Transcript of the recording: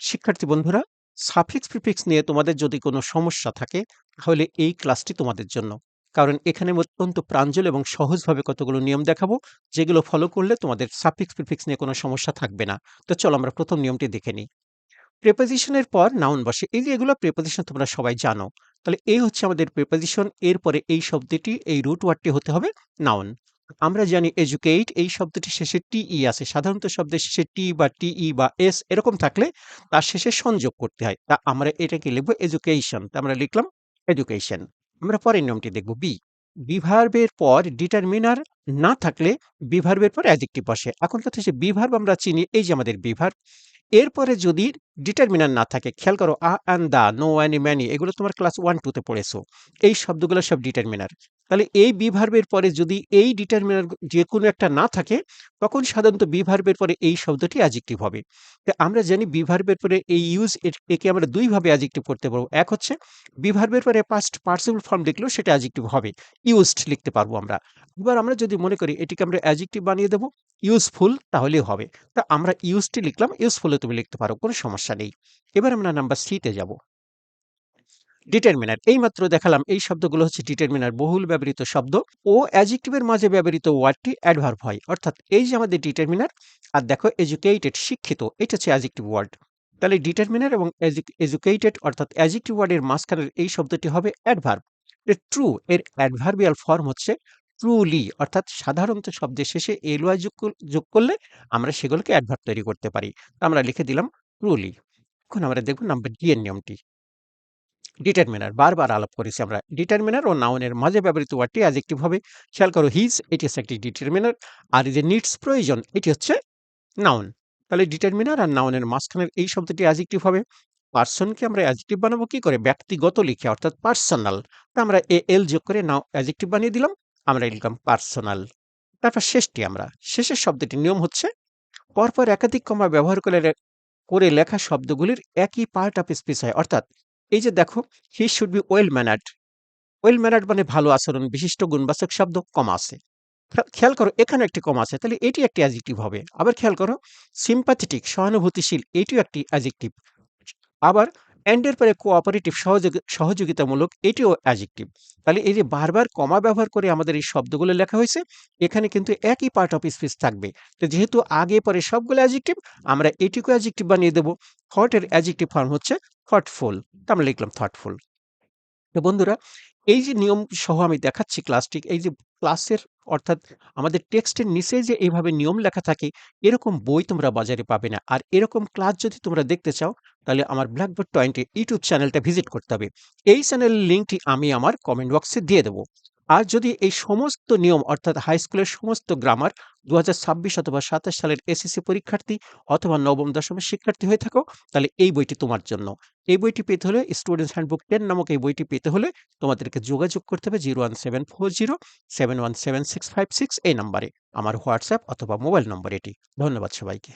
শিক্ষার্থী বন্ধুরা suffix prefix নিয়ে তোমাদের যদি কোনো সমস্যা থাকে, তাহলে এই ক্লাসটি তোমাদের জন্য। কারণ এখানে অত্যন্ত প্রাঞ্জল এবং সহজভাবে কতগুলো নিয়ম দেখাবো, যেগুলো ফলো করলে তোমাদের সাফিক্স প্রিফিক্স নিয়ে কোনো সমস্যা থাকবে না। তো চলো আমরা প্রথম নিয়মটি দেখে নিই। প্রেপোজিশনের পর নাউন বসে। এই যে এগুলো প্রেপোজিশন তোমরা সবাই জানো। তাহলে এই হচ্ছে আমাদের প্রেপোজিশন এরপরে এই শব্দটি, এই রুট ওয়ার্ডটি হতে হবে নাউন আমরা জানি এডুকেট এই শব্দটি শেষে টি ই আছে। সাধারণত শব্দের শেষে টি বা টি ই বা এস এরকম থাকলে তার শেষে সংযোগ করতে হয়। তা আমরা এটাকে লিখব এডুকেশন তা আমরা লিখলাম এডুকেশন আমরা পরের নিয়মটি দেখব বি বিভার্বের পর ডিটারমিনার না থাকলে বিভার্বের পর অ্যাজেক্টিভ বসে এখন কথা হচ্ছে বিভার্ব আমরা চিনি, এই যে আমাদের বিভার্ব এরপরে যদি ডিটারমিনার না থাকে, খেয়াল করো, a and the, no, any, many, এগুলো তোমার ক্লাস ওয়ান টুতে পড়েছো। এই শব্দগুলো সব ডিটারমিনার তাহলে এই বিভার্বের পরে যদি এই ডিটারমিনার যে কোনো একটা না থাকে, তখন সাধারণত বিভার্বের পরে এই শব্দটি অ্যাজেক্টিভ হবে। তো আমরা জানি বিভার্বের পরে এই ইউজ একে আমরা দুইভাবে অ্যাজেক্টিভ করতে পারব। এক হচ্ছে বিভার্বের পরে পাস্ট পার্সিবল ফর্ম লিখলেও সেটা অ্যাজেক্টিভ হবে। ইউজড লিখতে পারব আমরা। এবার আমরা যদি মনে করি এটিকে আমরা অ্যাজেক্টিভ বানিয়ে দেবো ইউজফুল তাহলেই হবে। তা আমরা ইউজটি লিখলাম ইউজফুলে তুমি লিখতে পারো, কোনো সমস্যা নেই। এবার আমরা নাম্বার সিতে যাব। ডিটারমিনার এই মাত্র দেখালাম এই শব্দগুলো হচ্ছে ডিটারমিনার বহুল ব্যবহৃত শব্দ। ও অ্যাজেক্টিভের মাঝে ব্যবহৃত ওয়ার্ডটি অ্যাডভার্ব হয়। অর্থাৎ এই যে আমাদের ডিটারমিনার আর দেখো এডুকেটেড শিক্ষিত, এটা হচ্ছে অ্যাজেক্টিভ ওয়ার্ড তাহলে ডিটারমিনার এবং এডুকেটেড অর্থাৎ অ্যাজেক্টিভ ওয়ার্ডের মাঝখানের এই শব্দটি হবে অ্যাডভার্ব ট্রু এর অ্যাডভার্বিয়াল ফর্ম হচ্ছে ট্রুলি অর্থাৎ সাধারণত শব্দের শেষে এলওয়াই যোগ করলে আমরা সেগুলোকে অ্যাডভার্ব তৈরি করতে পারি। আমরা লিখে দিলাম ট্রুলি এখন আমরা দেখব নাম্বার ডি এর নিয়মটি। ডিটারমিনার বারবার আলাপ করেছি আমরা। ডিটারমিনার ও নাউনের মাঝে ব্যবহৃত ওয়ার্ডটি অ্যাজেক্টিভ হবে। খেয়াল করো হিজ এটি হচ্ছে একটি ডিটারমিনার আর যে নিডস প্রয়োজন এটি হচ্ছে নাউন তাহলে ডিটারমিনার আর নাউনের মাঝখানের এই শব্দটি অ্যাজেক্টিভ হবে। পার্সনকে আমরা অ্যাজেক্টিভ বানাবো কি করে? ব্যক্তিগত লিখে, অর্থাৎ পার্সোনাল তা আমরা এ এল যোগ করে নাও অ্যাজেক্টিভ বানিয়ে দিলাম, আমরা লিখলাম পার্সোনাল তারপর শেষটি আমরা। শেষের শব্দটির নিয়ম হচ্ছে, পরপর একাধিক কমা ব্যবহার করে করে লেখা শব্দগুলির একই পার্ট অফ স্পিচ হয়। অর্থাৎ এই যে দেখো he should be well mannered well mannered মানে ভালো আচরণ, বিশিষ্ট গুণবাচক শব্দ কম আছে। খেয়াল করো, এখানে একটি কম আছে, তাহলে এটি একটি অ্যাজেক্টিভ হবে। আবার খেয়াল করো সিম্প্যাথেটিক সহানুভূতিশীল, এটিও একটি অ্যাজেক্টিভ আবার অ্যান্ডের পরে কোঅপারেটিভ সহযোগী, সহযোগিতামূলক এটিও অ্যাজেক্টিভ তাহলে এই যে বারবার কমা ব্যবহার করে আমাদের এই শব্দগুলো লেখা হয়েছে, এখানে কিন্তু একই পার্ট অফ স্পিচ থাকবে। তো যেহেতু আগে পরে সবগুলো অ্যাজেক্টিভ আমরা এটিকেও অ্যাজেক্টিভ বানিয়ে দেবো। থটের অ্যাজেক্টিভ ফর্ম হচ্ছে থটফুল তা আমরা লিখলাম থটফুল তো বন্ধুরা, এই যে নিয়ম সহ আমি দেখাচ্ছি ক্লাসটি এই যে ক্লাসের অর্থাৎ আমাদের টেক্সটের নিচে যে এইভাবে নিয়ম লেখা থাকে, এরকম বই তোমরা বাজারে পাবে না। আর এরকম ক্লাস যদি তোমরা দেখতে চাও, তাহলে আমার ব্ল্যাকবোর্ড টোয়েন্টি ইউটিউব চ্যানেলটা ভিজিট করতে হবে। এই চ্যানেলের লিঙ্কটি আমি আমার কমেন্ট বক্সে দিয়ে দেবো। আর যদি এই সমস্ত নিয়ম, অর্থাৎ হাই স্কুলের সমস্ত গ্রামার দু হাজার ছাব্বিশ অথবা সাতাশ সালের এসএসসি পরীক্ষার্থী অথবা নবম দশমের শিক্ষার্থী হয়ে থাকো, তাহলে এই বইটি তোমার জন্য। এই বইটি পেতে হলে স্টুডেন্টস হ্যান্ডবুক টেন নামক এই বইটি পেতে হলে তোমাদেরকে যোগাযোগ করতে হবে zero one seven four zero seven one seven six five six এই নাম্বারে, আমার হোয়াটসঅ্যাপ অথবা মোবাইল নম্বর এটি। ধন্যবাদ সবাইকে।